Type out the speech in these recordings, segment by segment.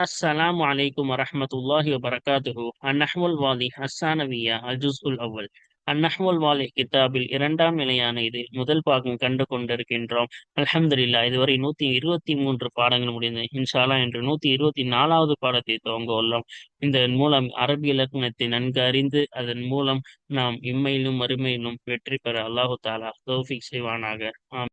السلام عليكم ورحمة الله وبركاته النحو الواضح الثانوية الجزء الأول النحو الواضح கிதாபில் இரண்டாம் நிலையான இதில் முதல் பாகம் கண்டு கொண்டிருக்கின்றோம் அல்ஹம்துலில்லாஹ் இதுவரை நூத்தி இருபத்தி மூன்று பாடங்கள் முடிந்தது இன்ஷால்லா என்று நூத்தி இருபத்தி நாலாவது பாடத்தை துவங்க உள்ளோம் இதன் மூலம் அரபி இலக்கணத்தை நன்கு அறிந்து அதன் மூலம் நாம் இம்மையிலும் மறுமையிலும் வெற்றி பெற அல்லாஹு தாலா தௌஃபிக் செய்வானாக ஆம்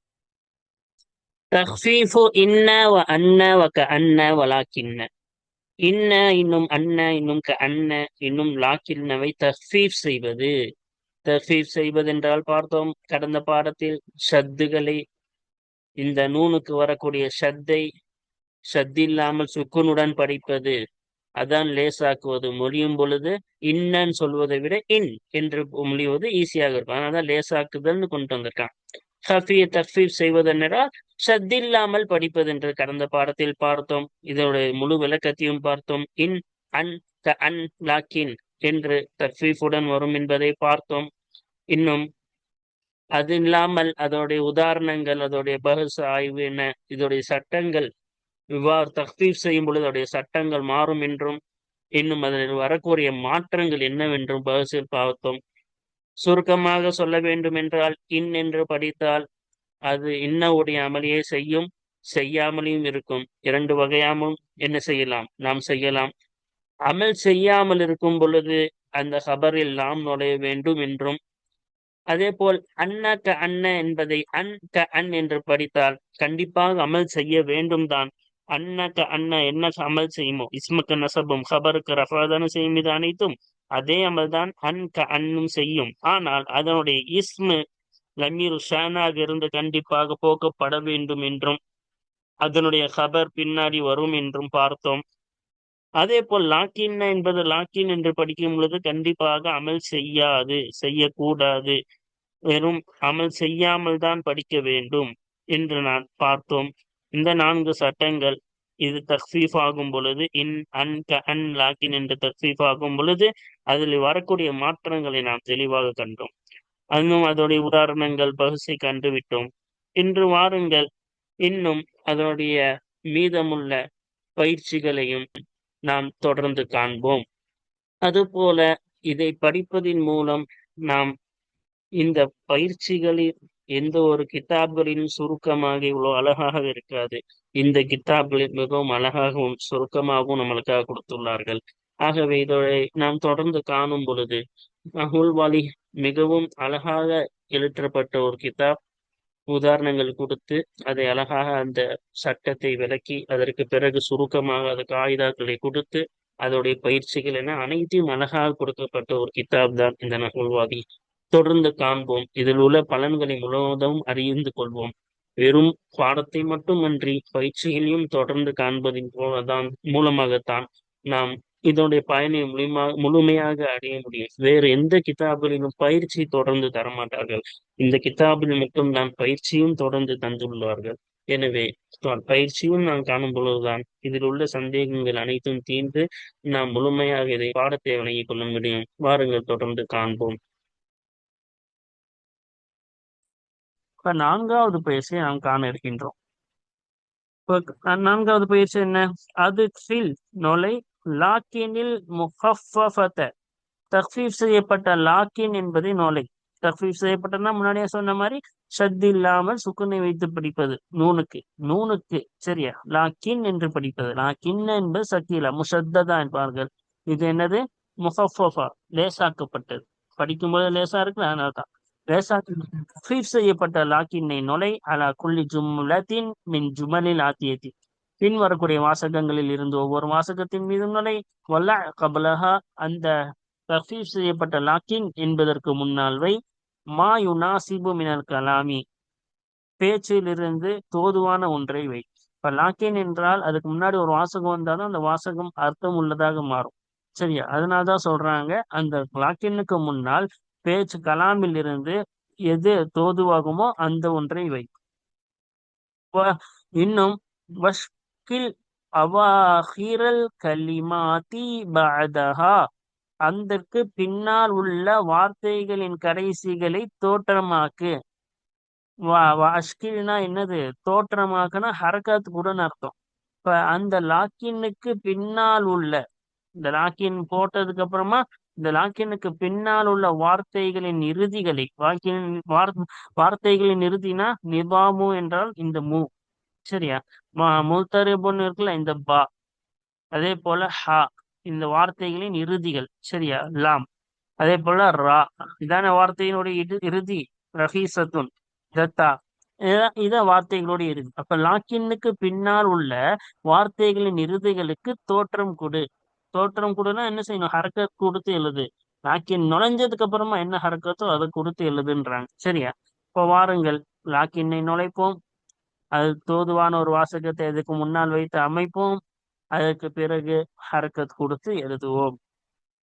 தஹ்ஃபீஃபு இன்ன வ அன்ன வ க அன்ன வ லாக்கின்ன இன்ன இன்னும் அன்ன இன்னும் க அன்ன இன்னும் லாக்கின்னவை தஹ்ஃபீஃப் செய்வது. தஹ்ஃபீஃப் செய்வதென்றால் பார்த்தோம் கடந்த பாடத்தில் ஷத்துகளை இந்த நூனுக்கு வரக்கூடிய ஷத்தை ஷத்தில்லாமல் சுக்குனுடன் படிப்பது அதான் லேசாக்குவது மொழியும் பொழுது இன்னன்னு சொல்வதை விட இன் என்று மொழிவது ஈஸியாக இருக்கும். அதனால லேசாக்குதல்னு கொண்டு வந்திருக்கான். ஹஃபிய தஃபீப் செய்வதென்றால் சத்தில்லாமல் படிப்பது என்று கடந்த பாடத்தில் பார்த்தோம். இதனுடைய முழு விளக்கத்தையும் பார்த்தோம். இன் அன் க அன் லாக்கின் என்று தஃபீஃபுடன் வரும் என்பதை பார்த்தோம். இன்னும் அது இல்லாமல் அதோடைய உதாரணங்கள் அதோடைய பகுச ஆய்வு என்ன இதோடைய சட்டங்கள் இவ்வாறு தஃபீப் செய்யும் பொழுது அதோடைய சட்டங்கள் மாறும் என்றும் இன்னும் அதில் வரக்கூடிய மாற்றங்கள் என்னவென்றும் பகுசில் பார்த்தோம். சுருக்கமாக சொல்ல வேண்டும் என்றால் இன் என்று படித்தால் அது இன்னவுடைய அமளியை செய்யும் செய்யாமலையும் இருக்கும். இரண்டு வகையாமும் என்ன செய்யலாம்? நாம் செய்யலாம். அமல் செய்யாமல் இருக்கும் பொழுது அந்த ஹபரில் நாம் நுழைய வேண்டும் என்றும் அதே போல் அன்ன க அன்ன என்பதை அன் க அன் என்று படித்தால் கண்டிப்பாக அமல் செய்ய வேண்டும் தான். அன்ன க அன்ன என்ன அமல் செய்யுமோ? இஸ்முக்கு நசபும் ஹபருக்கு ரஃபாதான செய்யும் இது அனைத்தும். அதே அமல்தான் அன் க அன்னும் செய்யும். ஆனால் அதனுடைய இஸ்மு லமீர் ஷானாக இருந்து கண்டிப்பாக போக்கப்பட வேண்டும் என்றும் அதனுடைய ஹபர் பின்னாடி வரும் என்றும் பார்த்தோம். அதே போல் லாக்கின் என்பது லாக்கின் என்று படிக்கும் பொழுது கண்டிப்பாக அமல் செய்யாது செய்யக்கூடாது. வெறும் அமல் செய்யாமல் தான் படிக்க வேண்டும் என்று நான் பார்த்தோம். இந்த நான்கு சட்டங்கள் இது தக்ஃபீஃப் ஆகும் பொழுது இன் அன் க அன் லாக்கின் என்று தக்ஃபீஃப் ஆகும் பொழுது அதில் வரக்கூடிய மாற்றங்களை நாம் தெளிவாக கண்டோம். இன்னும் அதோடைய உதாரணங்கள் பகுசை கண்டுவிட்டோம். இன்று வாருங்கள். இன்னும் அதனுடைய மீதமுள்ள பயிற்சிகளையும் நாம் தொடர்ந்து காண்போம். அதுபோல இதை படிப்பதின் மூலம் நாம் இந்த பயிற்சிகளில் எந்த ஒரு கித்தாப்களின் சுருக்கமாக இவ்வளவு அழகாக இருக்காது இந்த கித்தாப்களில் மிகவும் அழகாகவும் சுருக்கமாகவும் நம்மளுக்காக கொடுத்துள்ளார்கள். ஆகவே இதை நாம் தொடர்ந்து காணும் பொழுது அகுல்வாலி மிகவும் அழகாக எழுற்றப்பட்ட ஒரு கிதாப். உதாரணங்கள் கொடுத்து அதை அழகாக அந்த சட்டத்தை விளக்கி அதற்கு பிறகு சுருக்கமாக அது காகிதாக்களை கொடுத்து அதோடைய பயிற்சிகள் என அனைத்தையும் அழகாக கொடுக்கப்பட்ட ஒரு கிதாப் தான் இந்த நகுல்வாதி தொடர்ந்து காண்போம். இதில் உள்ள பலன்களை முழுவதும் அறிந்து கொள்வோம். வெறும் பாடத்தை மட்டுமன்றி பயிற்சிகளையும் தொடர்ந்து காண்பதின் போலதான் மூலமாகத்தான் நாம் இதனுடைய பயனை முழுமையாக முழுமையாக அடைய முடியும். வேறு எந்த கிதாபிலும் பயிற்சி தொடர்ந்து தரமாட்டார்கள். இந்த கிதாபில் மட்டும் நான் பயிற்சியும் தொடர்ந்து தந்துள்ளார்கள். எனவே பயிற்சியும் நான் காணும் பொழுதுதான் இதில் உள்ள சந்தேகங்கள் அனைத்தும் தீர்ந்து நாம் முழுமையாக இதை பாடத்தை வழங்கிக் கொள்ள முடியும். வாருங்கள் தொடர்ந்து காண்போம். இப்ப நான்காவது பயிற்சியை நாம் காண இருக்கின்றோம். நான்காவது பயிற்சி என்ன? அது ஃபில் நொலை லாக்கினில் முஹஃபஃபத செய்யப்பட்ட லாக்கின் என்பதை நொலை தக்ஃபீஃப் செய்யப்பட்டனா முன்னாடியே சொன்ன மாதிரி ஷத் இல்லாமல் சுக்குனை வைத்து படிப்பது. நூனுக்கு. நூனுக்கு சரியா? லாக்கின் என்று படிப்பது. லாக்கின் என்பது சக்கீலா முஷத்ததா என்பார்கள். இது என்னது? முஹஃபா லேசாக்கப்பட்டது. படிக்கும்போது லேசா இருக்கு அதனால தான் லேசாக்கி செய்யப்பட்ட லாக்கினை நுழை அலா குள்ளி ஜும்லத்தின் மின் ஜுமலில் ஆத்தியத்தி பின் வரக்கூடிய வாசகங்களில் இருந்து ஒவ்வொரு வாசகத்தின் மீதும் நுழை. வல்ல கபலஹா அந்த தஃபீஃப் செய்யப்பட்ட லாக்கின் என்பதற்கு முன்னால் வை. மா யுனாசிபு மினல் கலாமி. பேச்சிலிருந்து தோதுவான ஒன்றை வை. இப்ப லாக்கின் என்றால் அதுக்கு முன்னாடி ஒரு வாசகம் வந்தாலும் அந்த வாசகம் அர்த்தம் உள்ளதாக மாறும். சரியா? அதனால தான் சொல்றாங்க அந்த லாக்கினுக்கு முன்னால் பேச்சு கலாமில் இருந்து எது தோதுவாகுமோ அந்த ஒன்றை வை. இன்னும் வஷ்கில் அவாஹிரல் கலிமாதி பஅதஹா. அதற்கு பின்னால் உள்ள வார்த்தைகளின் கடைசிகளை தோற்றமாக்கு. அஷ்கில்னா என்னது? தோற்றமாக்குனா ஹரகாத் கூட அர்த்தம். இப்ப அந்த லாக்கினுக்கு பின்னால் உள்ள இந்த லாக்கின் போட்டதுக்கு அப்புறமா இந்த லாக்கினுக்கு பின்னால் உள்ள வார்த்தைகளின் இறுதிகளை வாக்கின் வார்த்தைகளின் இறுதினா நிபாமு என்றால் இந்த மூ. சரியா? முல்தரிபுன்னு இருக்குல்ல இந்த பா. அதே போல ஹா இந்த வார்த்தைகளின் இறுதிகள். சரியா? லாம். அதே போல ரா. இதான வார்த்தையினுடைய இறுதி. ரஹீசத்துன். தத்தா. இதான் வார்த்தைகளோட இறுதி. அப்ப லாக்கின்னுக்கு பின்னால் உள்ள வார்த்தைகளின் இறுதிகளுக்கு தோற்றம் கொடு. தோற்றம் கூடனா என்ன செய்யணும்? ஹரக்கத் கொடுத்து எழுது. லாக்கின் நுழைஞ்சதுக்கு அப்புறமா என்ன ஹரக்கத்தோ அதை கொடுத்து எழுதுன்றாங்க. சரியா? இப்போ வாருங்கள். லாக்கின்னை நுழைப்போம். அது தோதுவான ஒரு வாசகத்தை அதுக்கு முன்னால் வைத்து அமைப்போம். அதற்கு பிறகு ஹரக்கத் கொடுத்து எழுதுவோம்.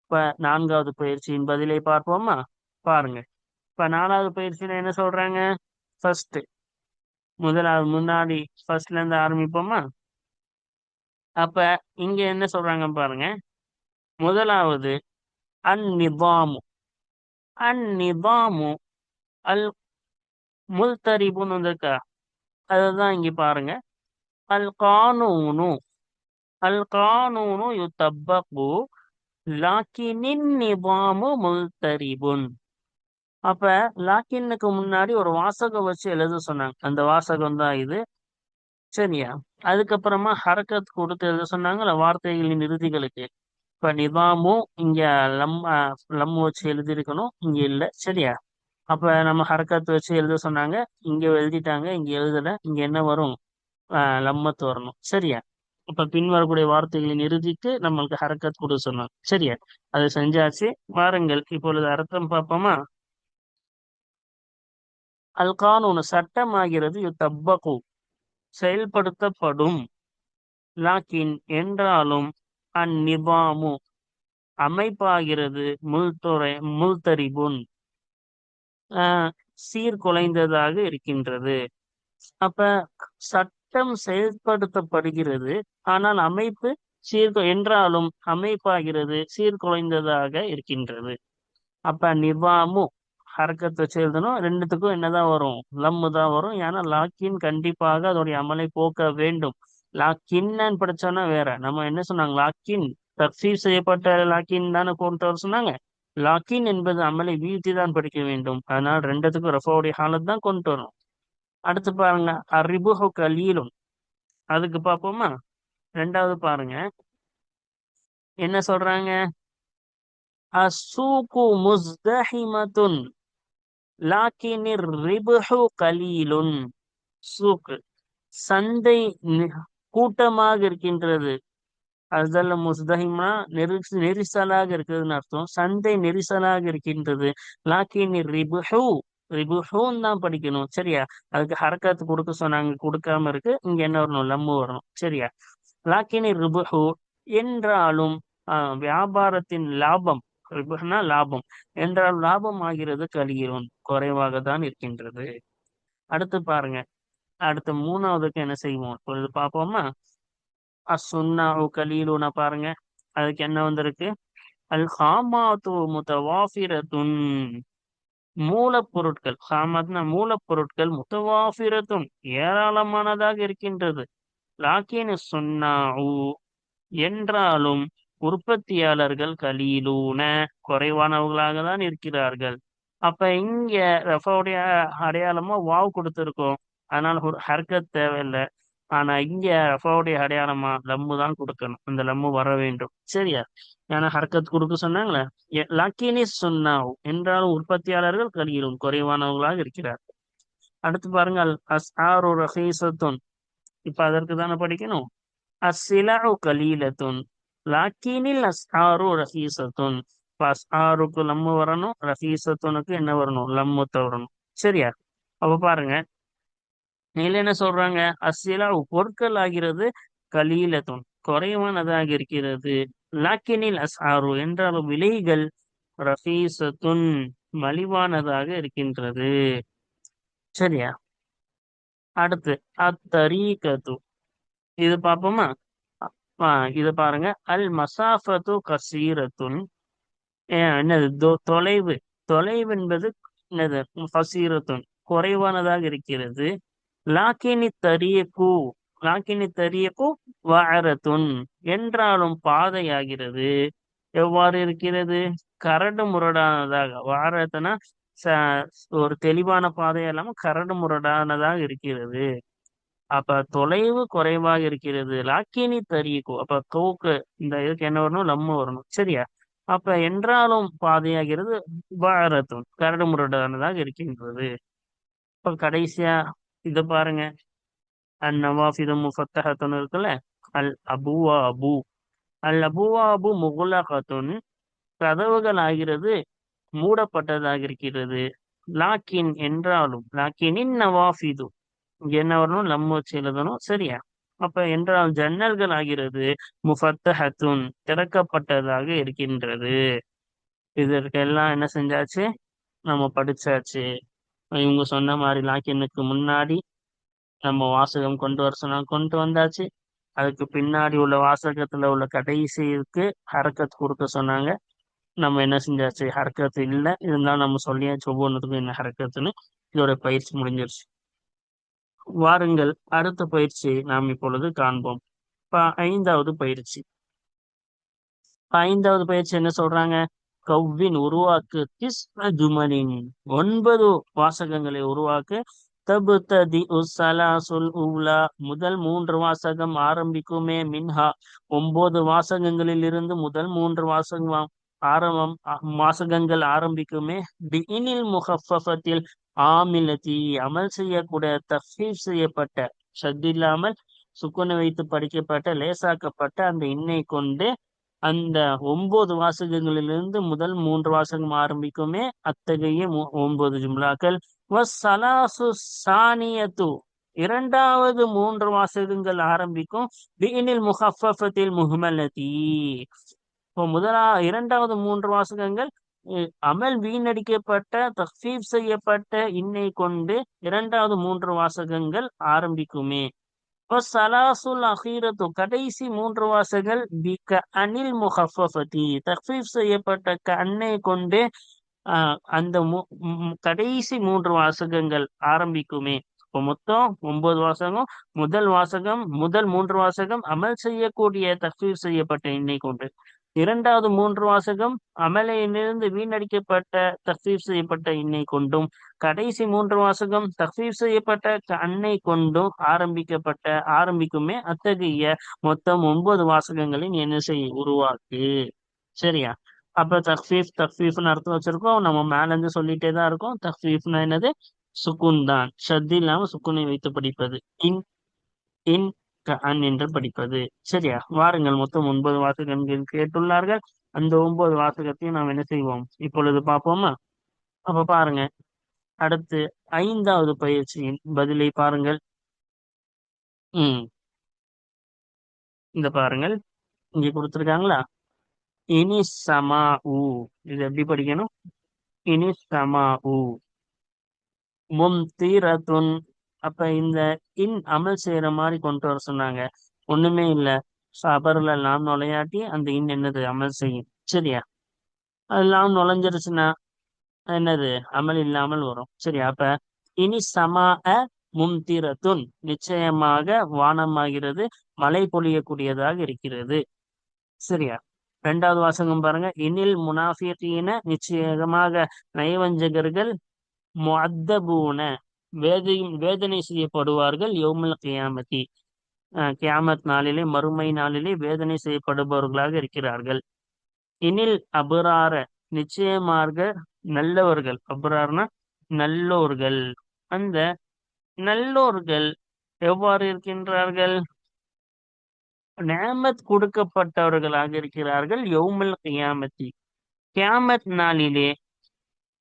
இப்ப நான்காவது பயிற்சியின் பதிலை பார்ப்போமா? பாருங்க. இப்ப நாலாவது பயிற்சியில என்ன சொல்றாங்க? ஃபர்ஸ்ட் முதலாவது முன்னாடி ஃபர்ஸ்ட்ல இருந்து ஆரம்பிப்போமா? அப்ப இங்க என்ன சொல்றாங்க பாருங்க. முதலாவது அந்நிதாமு. அந்நிதாமு அல் முல்தரிபுன்னு வந்திருக்கா. அதுதான் இங்க பாருங்க. அல் கானூனு. அல் கானூனு யுத்தப்பகு லாக்கினின் நிபாமு முல்தரிபுன். அப்ப லாக்கின்னுக்கு முன்னாடி ஒரு வாசகம் வச்சு எழுத சொன்னாங்க. அந்த வாசகம் தான் இது. சரியா? அதுக்கப்புறமா ஹரக்கத் கொடுத்து எழுத சொன்னாங்கல்ல வார்த்தைகளின் இறுதிகளுக்கு இப்ப நிதாமும் இங்க லம் லம் வச்சு எழுதியிருக்கணும் இங்க இல்ல. சரியா? அப்ப நம்ம ஹரக்கத் வச்சு எழுத சொன்னாங்க இங்க எழுதிட்டாங்க இங்க எழுதல இங்க என்ன வரும்? ஆஹ் லம்மத்து வரணும். சரியா? இப்ப பின் வரக்கூடிய வார்த்தைகளின் இறுதிக்கு நம்மளுக்கு ஹரக்கத் கொடுக்க சொன்னாங்க. சரியா? அதை செஞ்சாச்சு. வாருங்கள் இப்பொழுது அர்த்தம் பார்ப்போமா? அல் கானூன் சட்டமாகிறது யுத்தப்பகு. செயல்படுத்தப்படும். லாக்கின் என்றாலும் அந்நிபாமு அமைப்பாகிறது முல்துறை முல்தரிபுன் சீர்குலைந்ததாக இருக்கின்றது. அப்ப சட்டம் செயல்படுத்தப்படுகிறது. ஆனால் அமைப்பு சீர்கு என்றாலும் அமைப்பாகிறது சீர்குலைந்ததாக இருக்கின்றது. அப்ப நிபாமு ஹரக்கத்தை வச்சு எழுதணும் ரெண்டுத்துக்கும் என்னதான் வரும்? லம்மு தான் வரும். ஏன்னா லாக்கின் கண்டிப்பாக அதோடைய அமலை போக்க வேண்டும். லாக்கின்னு படிச்சோன்னா வேற. நம்ம என்ன சொன்னாங்க? லாக்கின் தப்சீர் செய்யப்பட்ட லாக்கின் தானே கொண்டு வர சொன்னாங்க? லாக்கின் என்பது அமலை வீழ்த்தி தான் படிக்க வேண்டும். அதனால் ரெண்டுத்துக்கும் ரஃபாவுடைய ஹாலத் தான் கொண்டு வரும். அடுத்து பாருங்க அறிபுஹு கலீலும். அதுக்கு பார்ப்போமா? ரெண்டாவது பாருங்க. என்ன சொல்றாங்க? அசூக்கு முஸ்தஹிமத்துன். லாக்கினிர் ரிபுஹு கலீலுன். சூக்கு சந்தை கூட்டமாக இருக்கின்றது. அதல்ல முஸ்தஹிமா நெரி நெரிசலாக இருக்கிறதுன்னு அர்த்தம். சந்தை நெரிசலாக இருக்கின்றது. லாக்கினிர் ரிபுஹு ரிபுஹூன்னு தான் படிக்கணும். சரியா? அதுக்கு ஹரக்காத்து கொடுக்க சொன்னாங்க கொடுக்காம இருக்கு. இங்க என்ன வரணும்? லம்மு வரணும். சரியா? லாக்கினி ரிபுஹு என்றாலும் வியாபாரத்தின் லாபம் ரிபுஹ்னா லாபம். என்றால் லாபம் ஆகிறது கழிகிறோம் குறைவாக தான் இருக்கின்றது. அடுத்து பாருங்க. அடுத்து மூணாவதுக்கு என்ன செய்வோம்? இப்பொழுது பார்ப்போமா? அசுன்னா கலீலுன பாருங்க. அதுக்கு என்ன வந்திருக்கு? அல் ஹாமாத்து முத்தவாஃபிரத்துன் மூலப்பொருட்கள். ஹாமத்னா மூலப்பொருட்கள் முத்தவாஃபிரத்தும் ஏராளமானதாக இருக்கின்றது. லாக்கின் சுன்னாவு என்றாலும் உற்பத்தியாளர்கள் கலீலூன குறைவானவர்களாக தான் இருக்கிறார்கள். அப்ப இங்க ரஃபாவுடைய அடையாளமா வாவ் கொடுத்துருக்கோம். அதனால ஒரு ஹர்கத் தேவையில்லை. ஆனா இங்க ரஃபாவுடைய அடையாளமா லம்மு தான் கொடுக்கணும். அந்த லம்மு வர வேண்டும். சரியா? ஏன்னா ஹர்கத் கொடுக்க சொன்னாங்களே? லக்கினி சொன்னாவ் என்றாலும் உற்பத்தியாளர்கள் கலியிலும் குறைவானவர்களாக இருக்கிறார். அடுத்து பாருங்க அஸ் ஆர் ரஹீசத்துன் இப்ப அதற்கு தானே படிக்கணும்? அஸ்ஸிலு கலீலத்துன். லாக்கீனில் அஸ்ஆரு ரஹீசத்துன் அஸ்ஆருக்கு லம்மு வரணும் ரஹீசத்துனுக்கு என்ன வரணும்? லம்முத்த வரணும். சரியா? அப்ப பாருங்க. இதுல என்ன சொல்றாங்க? அசிலா பொருட்கள் ஆகிறது கலீலத்துன். குறைவானதாக இருக்கிறது. லாக்கினில் அஸ்ஆரு என்றாலும் விலைகள் ரஃபீசத்துன் மலிவானதாக இருக்கின்றது. சரியா? அடுத்து அத்தரீகத்து. இது பார்ப்போமா? இது பாருங்க. அல் மசாஃபத்து கசீரத்துன். என்னது? தொ- தொலைவு. தொலைவு என்பது என்னது? கசீரத்துன். குறைவானதாக இருக்கிறது. லாக்கினி தரியக்கு லாக்கினி தரியக்கு வாரத்துன் என்றாலும் பாதையாகிறது. எவ்வாறு இருக்கிறது? கரடு முரடானதாக. வாரத்துனா ஒரு தெளிவான பாதை இல்லாம கரடு முரடானதாக இருக்கிறது. அப்ப தொலைவு குறைவாக இருக்கிறது. லாக்கினி தரியக்கு அப்ப கவுக்கு இந்த இதுக்கு என்ன வரணும்? லம்மு வரணும். சரியா? அப்ப என்றாலும் பாதையாகிறது வாரத்துன் கரடு முரடானதாக இருக்கின்றது. இப்ப கடைசியா இத பாருங்க. அந்நவாஃபிதம் முஃபத்தஹத்துன்னு இருக்குல்ல? அல் அபுவா அபு அல் அபுவா அபு முகுலகத்துன் கதவுகள் ஆகிறது மூடப்பட்டதாக இருக்கிறது. லாக்கின் என்றாலும் லாக்கினின் நவாஃபிது இங்க என்ன வரணும்? லம் வச்சு எழுதணும். சரியா? அப்ப என்றால் ஜன்னல்கள் ஆகிறது முஃபத்தஹத்துன் திறக்கப்பட்டதாக இருக்கின்றது. இதற்கெல்லாம் என்ன செஞ்சாச்சு? நம்ம படிச்சாச்சு. இவங்க சொன்ன மாதிரி லாக்கினுக்கு முன்னாடி நம்ம வாசகம் கொண்டு வர சொன்னா கொண்டு வந்தாச்சு. அதுக்கு பின்னாடி உள்ள வாசகத்துல உள்ள கடைசிக்கு ஹரக்கத் கொடுக்க சொன்னாங்க. நம்ம என்ன செஞ்சாச்சு? ஹரக்கத்து இல்லை. இருந்தாலும் நம்ம சொல்லியாச்சு ஒவ்வொன்றுத்துக்கும் என்ன ஹரக்கத்துன்னு. இதோட பயிற்சி முடிஞ்சிருச்சு. வாருங்கள். அடுத்த பயிற்சியை நாம் இப்பொழுது காண்போம். ஐந்தாவது பயிற்சி. ஐந்தாவது பயிற்சி என்ன சொல்றாங்க? கவ்வின் உருவாக்கு திஸ்மனின் ஒன்பது வாசகங்களை உருவாக்கு. தபுத்ததி உசலாசுல் உலா முதல் மூன்று வாசகம் ஆரம்பிக்குமே மின்ஹா. ஒன்பது வாசகங்களில் இருந்து முதல் மூன்று வாசகம் ஆரம்பம் வாசகங்கள் ஆரம்பிக்குமே. பிஇனில் முகஃபஃபத்தில் ஆமிலதி அமல் செய்யக்கூடிய தஃபீப் செய்யப்பட்ட ஷத்தில்லாமல் சுக்குனை வைத்து படிக்கப்பட்ட லேசாக்கப்பட்ட அந்த இன்னை கொண்டு அந்த ஒன்பது வாசகங்களிலிருந்து முதல் மூன்று வாசகம் ஆரம்பிக்குமே அத்தகைய மு- ஒன்பது ஜும்லாக்கள். வஸ்ஸலாசு சானியத்து. இரண்டாவது மூன்று வாசகங்கள் ஆரம்பிக்கும். பிஇனில் முஹஃபத்தில் முஹமலதி. இப்போ முதலா இரண்டாவது மூன்று வாசகங்கள் அமல் வீணடிக்கப்பட்ட தஃபீப் செய்யப்பட்ட இன்னை கொண்டு இரண்டாவது மூன்று வாசகங்கள் ஆரம்பிக்குமே. சலாசுல் அஹீரத்து கடைசி மூன்று வாசகங்கள் பி க அனில் முஹஃபதி தஃபீப் செய்யப்பட்ட கண்ணை கொண்டு அந்த மு- கடைசி மூன்று வாசகங்கள் ஆரம்பிக்குமே. இப்போ மொத்தம் ஒன்பது வாசகம் முதல் வாசகம் முதல் மூன்று வாசகம் அமல் செய்யக்கூடிய தஃபீப் செய்யப்பட்ட எண்ணெய் கொண்டு. இரண்டாவது மூன்று வாசகம் அமலையிலிருந்து வீணடிக்கப்பட்ட தஃபீப் செய்யப்பட்ட எண்ணெய் கொண்டும் கடைசி மூன்று வாசகம் தஃபீப் செய்யப்பட்ட அன்னை கொண்டும் ஆரம்பிக்கப்பட்ட ஆரம்பிக்குமே அத்தகைய மொத்தம் ஒன்பது வாசகங்களின் என்ன செய் உருவாக்கு. சரியா? அப்ப தக்ஃபீஃப் தக்ஃபீஃப்னு அர்த்தம் வச்சிருக்கோம். நம்ம மேல இருந்து சொல்லிட்டே தான் இருக்கோம். தக்ஃபீஃப்னா என்னது? சுக்குன் தான். ஷத்தி இல்லாம சுக்குனை வைத்து படிப்பது. இன் இன் க அன் என்று படிப்பது. சரியா? வாருங்கள் மொத்தம் ஒன்பது வாசகங்கள் கேட்டுள்ளார்கள். அந்த ஒன்பது வாசகத்தையும் நாம் என்ன செய்வோம்? இப்பொழுது பார்ப்போமா? அப்ப பாருங்க. அடுத்து ஐந்தாவது பயிற்சியின் பதிலை பாருங்கள். உம் இந்த பாருங்கள். இங்க கொடுத்துருக்காங்களா? இனி சமா ஊ இது எப்படி படிக்கணும்? இனி சமா ஊ மும்திரத்துன் அப்ப இந்த இன் அமல் செய்யற மாதிரி கொண்டு வர சொன்னாங்க. ஒண்ணுமே இல்ல. சபர்ல எல்லாம் நுழையாட்டி அந்த இன் என்னது? அமல் செய்யும். சரியா? அதெல்லாம் நுழைஞ்சிருச்சுன்னா என்னது? அமல் இல்லாமல் வரும். சரியா அப்ப இனி சமா அ மும்திரத்துன் நிச்சயமாக வானமாகிறது மழை பொழியக்கூடியதாக இருக்கிறது. சரியா? ரெண்டாவது வாசகம் பாருங்க. இனில் முனாஃபிகீன நிச்சயமாக நயவஞ்சகர்கள் முஅத்தபூன வேதை வேதனை செய்யப்படுவார்கள் யோமல் கியாமதி. அஹ் கியாமத் நாளிலே மறுமை நாளிலே வேதனை செய்யப்படுபவர்களாக இருக்கிறார்கள். இனில் அபரார நிச்சயமாக நல்லவர்கள். அபரார்னா நல்லோர்கள். அந்த நல்லோர்கள் எவ்வாறு இருக்கின்றார்கள்? நேமத் கொடுக்கப்பட்டவர்களாக இருக்கிறார்கள் யௌமுல் கியாமத்தி கியாமத் நாளிலே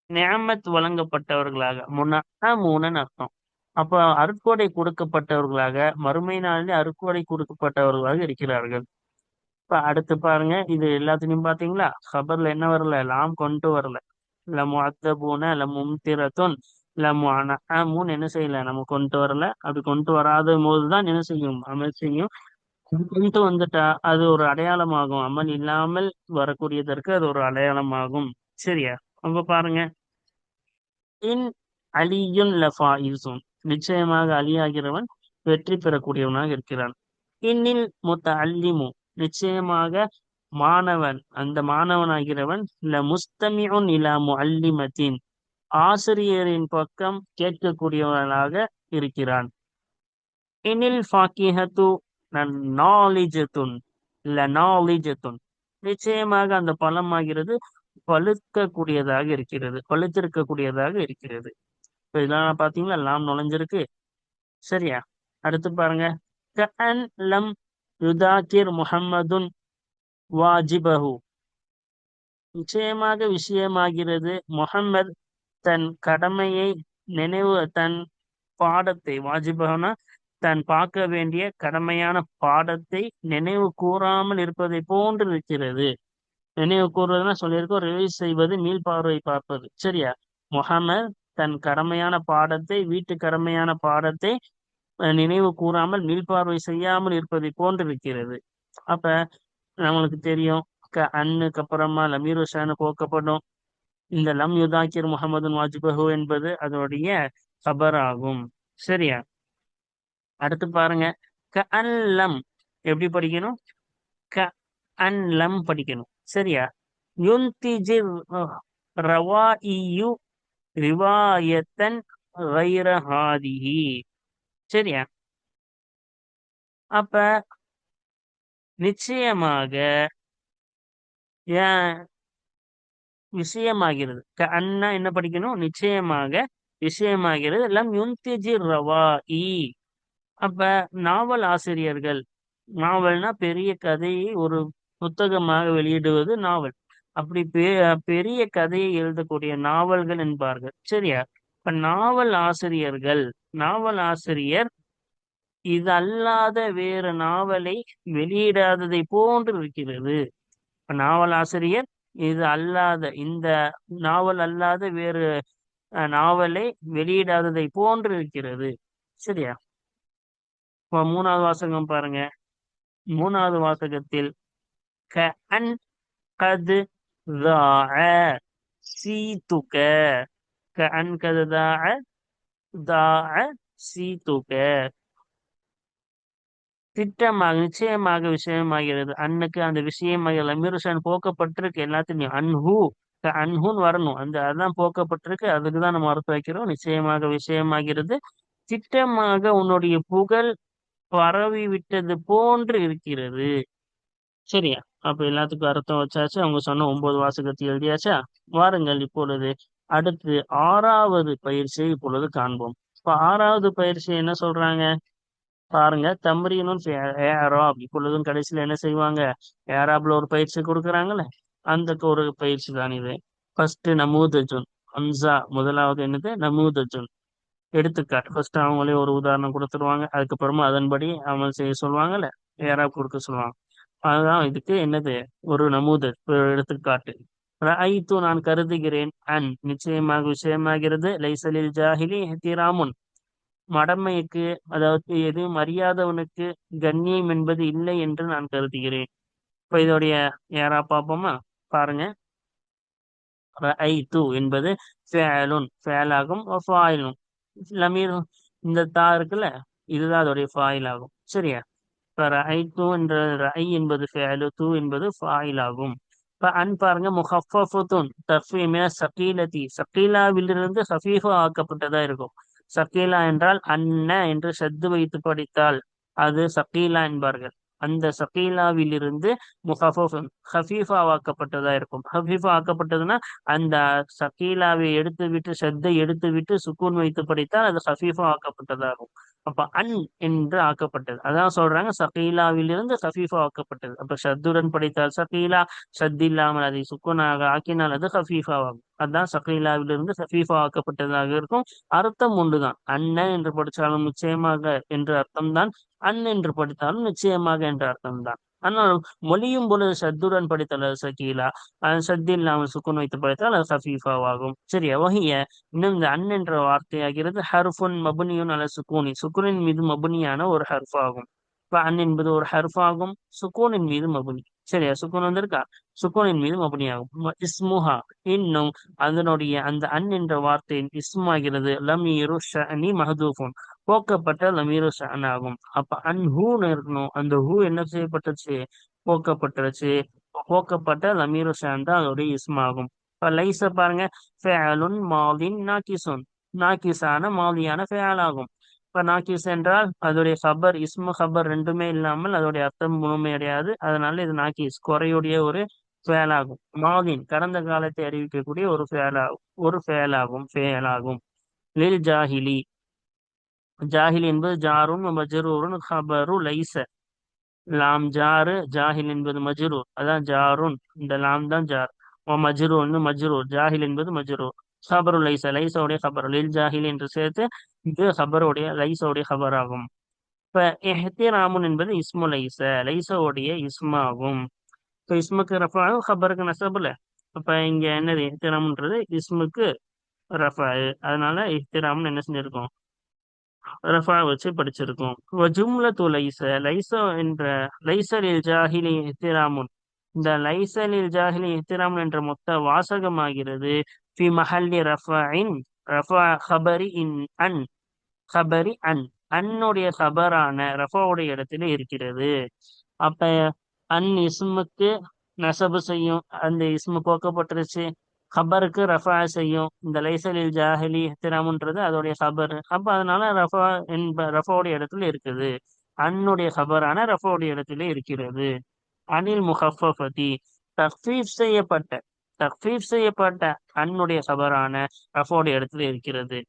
நியமத் வழங்கப்பட்டவர்களாக முன்னா மூணன் அர்த்தம். அப்ப அருட்கொடை கொடுக்கப்பட்டவர்களாக மறுமை நாளிலே அருட்கொடை கொடுக்கப்பட்டவர்களாக இருக்கிறார்கள். இப்ப அடுத்து பாருங்க இது எல்லாத்துலயும் பாத்தீங்களா? ஹபர்ல என்ன வரல? லாம் கொண்டு வரல. இல்ல முத்தபூன இல்ல மும்திரத்துன் இல்ல முன் என்ன செய்யல? நம்ம கொண்டு வரல. அப்படி கொண்டு வராத போதுதான் என்ன செய்யும்? அமல் செய்யும். கொண்டு வந்துட்டா அது ஒரு அடையாளமாகும். அமல் இல்லாமல் வரக்கூடியதற்கு அது ஒரு அடையாளமாகும். சரியா? அப்ப பாருங்க. இன் அலியுன் லஃபாயிசுன் நிச்சயமாக அலியாகிறவன் வெற்றி பெறக்கூடியவனாக இருக்கிறான். இன்னில் மொத்த அல்லிமு நிச்சயமாக மாணவன் அந்த மாணவனாகிறவன் இல்ல முஸ்தமியுன் இலாமு அல்லிமத்தின் ஆசிரியரின் பக்கம் கேட்கக்கூடியவனாக இருக்கிறான். இனில் ஃபாக்கிஹத்து நாலிஜத்துன் இல்ல நாலிஜத்துன் நிச்சயமாக அந்த பழமாகிறது பழுக்கக்கூடியதாக இருக்கிறது. பழுத்திருக்கக்கூடியதாக இருக்கிறது. இப்போ இதெல்லாம் பார்த்தீங்களா லாம் நுழைஞ்சிருக்கு. சரியா? அடுத்து பாருங்க. கஅன் லம் யுதாக்கிர் முஹம்மதுன் வாஜிபஹு. நிச்சயமாக விஷயமாகிறது. முகம்மது தன் கடமையை நினைவு தன் பாடத்தை வாஜிபகனா தன் பார்க்க வேண்டிய கடமையான பாடத்தை நினைவு கூறாமல் இருப்பதை போன்று இருக்கிறது. நினைவு கூறுவதுன்னா சொல்லியிருக்கோம். ரிவைஸ் செய்வது மீள் பார்வை பார்ப்பது. சரியா? முகமது தன் கடமையான பாடத்தை வீட்டு கடமையான பாடத்தை நினைவு கூறாமல் மீள்பார்வை செய்யாமல் இருப்பதை போன்றிருக்கிறது. அப்ப நம்மளுக்கு தெரியும் க அண்ணுக்கு அப்புறமா லமீர் ஹுசானு போக்கப்படும். இந்த லம் யுதாக்கிர் முகமது வாஜ்பஹு என்பது அதோடைய கபர் ஆகும் சரியா? அடுத்து பாருங்க. க அன் லம். எப்படி படிக்கணும்? க அன்லம் படிக்கணும். சரியா? யுந்திஜிர் ரவாஇயு ரிவாயத்தன் வைரஹாதிஹி சரியா? அப்ப நிச்சயமாக விஷயமாகிறது? க அண்ணா என்ன படிக்கணும்? நிச்சயமாக விஷயமாகிறது. எல்லாம் யுந்திஜி ரவா இ அப்ப நாவல் ஆசிரியர்கள் நாவல்னா பெரிய கதையை ஒரு புத்தகமாக வெளியிடுவது நாவல். அப்படி பெ பெரிய கதையை எழுதக்கூடிய நாவல்கள் என்பார்கள். சரியா? இப்ப நாவல் ஆசிரியர்கள் நாவல் ஆசிரியர் இது அல்லாத வேறு நாவலை வெளியிடாததை போன்று இருக்கிறது. இப்ப நாவல் ஆசிரியர் இது அல்லாத இந்த நாவல் அல்லாத வேறு நாவலை வெளியிடாததை போன்று இருக்கிறது. சரியா? இப்போ மூணாவது வாசகம் பாருங்க. மூணாவது வாசகத்தில் க அன் கது சீத்துக க அன் கது சீத்துக திட்டமாக நிச்சயமாக விஷயமாகிறது. அன்னுக்கு அந்த விஷயமாக மிருசன் போக்கப்பட்டிருக்கு எல்லாத்தையும் அன்ஹு அன்ஹுன்னு வரணும். அந்த அதான் போக்கப்பட்டிருக்கு. அதுக்கு தான் நம்ம அர்த்தம் வைக்கிறோம். நிச்சயமாக விஷயமாகிறது. திட்டமாக உன்னுடைய புகழ் பரவி விட்டது போன்று இருக்கிறது. சரியா? அப்ப எல்லாத்துக்கும் அர்த்தம் வச்சாச்சு. அவங்க சொன்ன ஒன்பது வாசகத்தை எழுதியாச்சா? வாருங்கள் இப்பொழுது அடுத்து ஆறாவது பயிற்சியை இப்பொழுது காண்போம். இப்ப ஆறாவது பயிற்சி என்ன சொல்றாங்க? பாருங்க தம்ரீனும் ஏராப் இப்பொழுதும் கடைசியில என்ன செய்வாங்க? ஏராப்ல ஒரு பயிற்சி கொடுக்குறாங்கல்ல? அந்த ஒரு பயிற்சி தான் இது. ஃபர்ஸ்ட் நமூதஜுன் அம்சா முதலாவது என்னது? நமூதஜுன். எடுத்துக்காட்டு ஃபர்ஸ்ட் அவங்களே ஒரு உதாரணம் கொடுத்துருவாங்க. அதுக்கப்புறமா அதன்படி அவங்க செய்ய சொல்லுவாங்கல்ல? ஏராப் கொடுக்க சொல்லுவாங்க. அதுதான் இதுக்கு என்னது? ஒரு நமூத எடுத்துக்காட்டு. ஐத்து நான் கருதுகிறேன். அன் நிச்சயமாக விஷயமாகிறது. லைசலில் ஜாஹிலி ஹத்திராமுன் மடமைக்கு அதாவது எதுவும் அறியாதவனுக்கு கண்ணியம் என்பது இல்லை என்று நான் கருதுகிறேன். இப்ப இதோடைய யாரா பார்ப்போமா? பாருங்க. ஐ என்பது ஃபேலுன் ஃபேலாகும் ஃபாயிலும் லமீர் இந்த தா இருக்குல்ல? இதுதான் அதோடைய ஃபாயில் ஆகும். சரியா? இப்ப ஐ து என்ற ஐ என்பது ஃபேலு து என்பது ஃபாயில் ஆகும் இப்ப அன் பாருங்க முஹஃபத்துன் தஃபீமின சகீலதி. சகீலாவிலிருந்து ஹஃபீஃபா ஆக்கப்பட்டதா இருக்கும். சகீலா என்றால் அன்ன என்று சத்து வைத்து படித்தால் அது சகீலா என்பார்கள். அந்த சகீலாவிலிருந்து சக்கீலாவிலிருந்து ஹஃபீஃபா ஆக்கப்பட்டதா இருக்கும். ஹஃபீஃபா ஆக்கப்பட்டதுன்னா அந்த சகீலாவை எடுத்து விட்டு சத்தை எடுத்து விட்டு சுக்கூன் வைத்து படித்தால் அது ஹஃபீஃபா ஆக்கப்பட்டதா இருக்கும் அப்ப அன் என்று ஆக்கப்பட்டது. அதான் சொல்றாங்க சகீலாவிலிருந்து ஹஃபீஃபா ஆக்கப்பட்டது. அப்ப ஷத்துடன் படித்தால் சகீலா ஷத் இல்லாமல் அதை சுக்குனாக ஆக்கினால் அது ஹஃபீஃபா ஆகும் அதுதான் சகீலாவிலிருந்து ஹஃபீஃபா ஆக்கப்பட்டதாக இருக்கும். அர்த்தம் ஒன்றுதான். அண்ணன் என்று படித்தாலும் நிச்சயமாக என்று அர்த்தம் தான் அன் என்று படித்தாலும் நிச்சயமாக என்ற அர்த்தம் தான் ஆனால் மொழியும் பொழுது சத்துடன் படித்தால் சகீலா அது சத்து இல்லாமல் சுக்குன் வைத்து படித்தால் அது ஹஃபீஃபாவாகும். சரியா வகைய இன்னும் இந்த அன் என்ற வார்த்தையாகிறது ஹர்ஃபுன் மபுனியுன் அல்ல சுக்கூனி. சுக்குனின் மீது மபுனியான ஒரு ஹர்ஃப் ஆகும் இப்ப அன் என்பது ஒரு ஹர்ஃப் ஆகும் சுக்கூனின் மீது மபுனி. சரியா? சுக்கூன் வந்திருக்கா? சுக்கூனின் மீது மபுனியாகும். இஸ்முஹா இன்னும் அதனுடைய அந்த அன் என்ற வார்த்தையின் இஸ்மாகிறது லமீரு ஷனி மஹதூஃபுன். போக்கப்பட்ட லமீரு ஷன் ஆகும் அப்ப அன் ஹூன்னு இருக்கணும். அந்த ஹூ என்ன செய்யப்பட்டுச்சு? போக்கப்பட்டுருச்சு. போக்கப்பட்ட லமீரு ஷான் தான் அதோடைய இஸ்மாகும். இப்ப லைஸ பாருங்க. ஃபேலுன் மாலின் நாக்கிசுன். நாக்கிசான மாலியான ஃபேல் ஆகும் இப்ப நாக்கிஸ் என்றால் அதோடைய ஹபர் இஸ்மு ஹபர் ரெண்டுமே இல்லாமல் அதோடைய அர்த்தம் முழுமையடையாது அதனால இது நாக்கிஸ் குறையுடைய ஒரு ஃபேல் ஆகும் மாலின் கடந்த காலத்தை அறிவிக்கக்கூடிய ஒரு ஃபேலாகும் ஒரு ஃபேல் ஆகும் ஃபேல் ஆகும் லில் ஜாஹிலி. ஜாஹில் என்பது ஜாருன் மஜரூருன் ஹபரு லைச லாம் ஜாரு ஜாஹில் என்பது மஜ்ரூர். அதான் ஜாருன். இந்த லாம் தான் ஜார். மஜ்ரூர் மஜ்ரூர். ஜாஹில் என்பது மஜ்ரூர். ஹபரு லைச லைசோடைய ஹபர். லில் ஜாஹில் என்று சேர்த்து இது ஹபருடைய லைசோடைய ஹபர் ஆகும் இப்ப எஹ்திராமுன் என்பது இஸ்மு லைச லைசோடைய இஸ்மாகும். இப்ப இஸ்முக்கு ரஃபாவும் ஹபருக்கு நசபுல. அப்ப இங்க என்னது எஹ்திராமுன்றது இஸ்முக்கு ரஃபா அதனால இஹ்திராம்னு என்ன செஞ்சிருக்கோம்? ரஃபா வச்சு படிச்சிருக்கோம். ஜும்லத்து லைச லைச என்ற லைசலில் ஜாஹிலி இஹ்திராமுன். இந்த லைசலில் ஜாஹிலி இஹ்திராமுன் என்ற மொத்த வாசகமாகிறது ஃபி மஹல்லி ரஃபாயின் ரஃபா ஹபரி இன் அன் ஹபரி அன். அன்னுடைய ஹபரான ரஃபாவுடைய இடத்துல இருக்கிறது. அப்ப அன் இஸ்முக்கு நசபு செய்யும் அந்த இஸ்மு போக்கப்பட்டுருச்சு. ஹபருக்கு ரஃபா செய்யும். இந்த லைசலில் ஜாஹலி திராமுன்றது அதோடைய ஹபர் அப்ப அதனால ரஃபா என்ப ரஃபாவுடைய இடத்துல இருக்குது. அன்னுடைய ஹபரான ரஃபாவுடைய இடத்துல இருக்கிறது. அனில் முஹஃபதி தஃபீஃப் செய்யப்பட்ட தஃபீஃப் செய்யப்பட்ட அன்னுடைய ஹபரான ரஃபாவுடைய இடத்துல இருக்கிறது.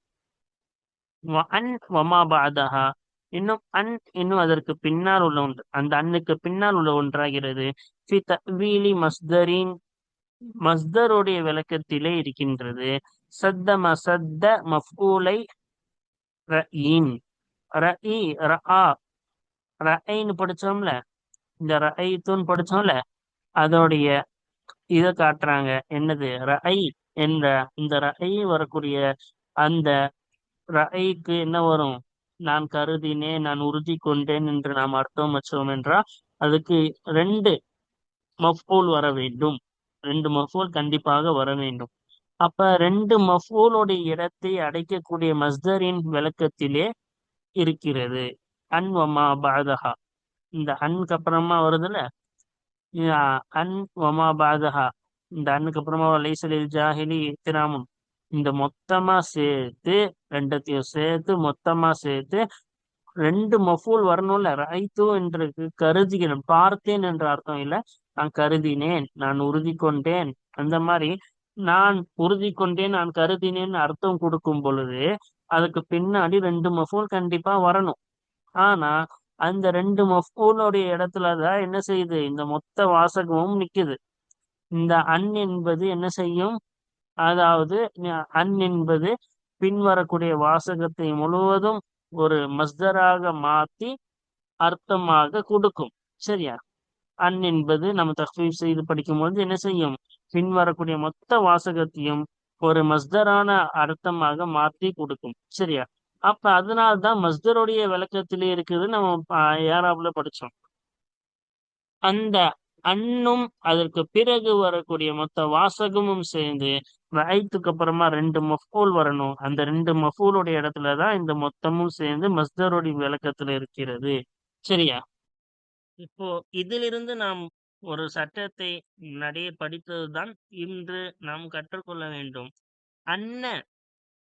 அன் வமா பாதஹா இன்னும் அன் இன்னும் அதற்கு பின்னால் உள்ள ஒன்று அந்த அன்னுக்கு பின்னால் உள்ள ஒன்றாகிறது. ஃபி மஸ்தரின் மஸ்தருடைய விளக்கத்திலே இருக்கின்றது. சத்த மசத்த மஃபூலை ரயின் ரஇ ரஆ. ரஐன்னு படிச்சோம்ல? இந்த ரஐத்துன்னு படிச்சோம்ல? அதோடைய இதை காட்டுறாங்க. என்னது? ரஐ என்ற இந்த ரஐ வரக்கூடிய அந்த ரஐக்கு என்ன வரும்? நான் கருதினேன் நான் உறுதி கொண்டேன் என்று நாம் அர்த்தம் வச்சோம் என்றால் அதுக்கு ரெண்டு மஃபூல் வர வேண்டும். ரெண்டு மஃபூல் கண்டிப்பாக வர வேண்டும். அப்ப ரெண்டு மஃபூலுடைய இடத்தை அடைக்கக்கூடிய மஸ்தரின் விளக்கத்திலே இருக்கிறது. அன் வமா பாதஹா. இந்த அன்க்கு அப்புறமா வருதுல்ல? அன் வமா பாதஹா. இந்த அன்னுக்கு அப்புறமா லைசலில் ஜாஹிலி இத்திராமும் இந்த மொத்தமா சேர்த்து ரெண்டத்தையும் சேர்த்து மொத்தமா சேர்த்து ரெண்டு மஃபூல் வரணும்ல? ரைத்து என்று கருதுகிறேன். பார்த்தேன் என்ற அர்த்தம் இல்ல. நான் கருதினேன் நான் உறுதி கொண்டேன் அந்த மாதிரி நான் உறுதி கொண்டேன் நான் கருதினேன் அர்த்தம் கொடுக்கும் பொழுது அதுக்கு பின்னாடி ரெண்டு மஃபூல் கண்டிப்பா வரணும். ஆனா அந்த ரெண்டு மஃபூலுடைய இடத்துலதான் என்ன செய்யுது? இந்த மொத்த வாசகமும் நிக்குது. இந்த அன் என்பது என்ன செய்யும்? அதாவது அன் என்பது பின்வரக்கூடிய வாசகத்தை முழுவதும் ஒரு மஸ்தராக மாத்தி அர்த்தமாக கொடுக்கும். சரியா? அன் என்பது நம்ம தஃபீப் செய்து படிக்கும்போது என்ன செய்யும்? பின்வரக்கூடிய மொத்த வாசகத்தையும் ஒரு மஸ்தரான அர்த்தமாக மாற்றி கொடுக்கும். சரியா? அப்ப அதனால்தான் மஸ்தருடைய விளக்கத்திலே இருக்குது நம்ம ஏறாப்புல படிச்சோம். அந்த அண்ணும் அதற்கு பிறகு வரக்கூடிய மொத்த வாசகமும் சேர்ந்து வயத்துக்கு அப்புறமா ரெண்டு மஃபூல் வரணும். அந்த ரெண்டு மஃபூலுடைய இடத்துலதான் இந்த மொத்தமும் சேர்ந்து மஸ்தருடைய விளக்கத்துல இருக்கிறது. சரியா? இப்போ இதிலிருந்து நாம் ஒரு சட்டத்தை நடைய படித்ததுதான் இன்று நாம் கற்றுக்கொள்ள வேண்டும். அன்ன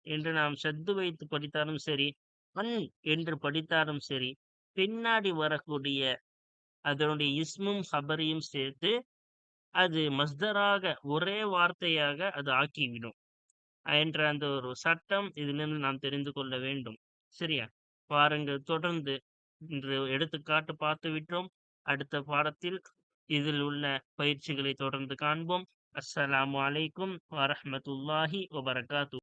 என்று நாம் செத்து வைத்து படித்தாலும் சரி அன் என்று படித்தாலும் சரி பின்னாடி வரக்கூடிய அதனுடைய இஸ்மும் ஹபரியும் சேர்த்து அது மஸ்தராக ஒரே வார்த்தையாக அது ஆக்கிவிடும் என்ற அந்த ஒரு சட்டம் இதிலிருந்து நாம் தெரிந்து கொள்ள வேண்டும். சரியா? பாருங்கள் தொடர்ந்து இன்று எடுத்துக்காட்டு பார்த்து விட்டோம். அடுத்த பாடத்தில் இதில் உள்ள பயிற்சிகளை தொடர்ந்து காண்போம். அஸ்ஸலாமு அலைக்கும் வரஹமத்துல்லாஹி வபரகாத்து.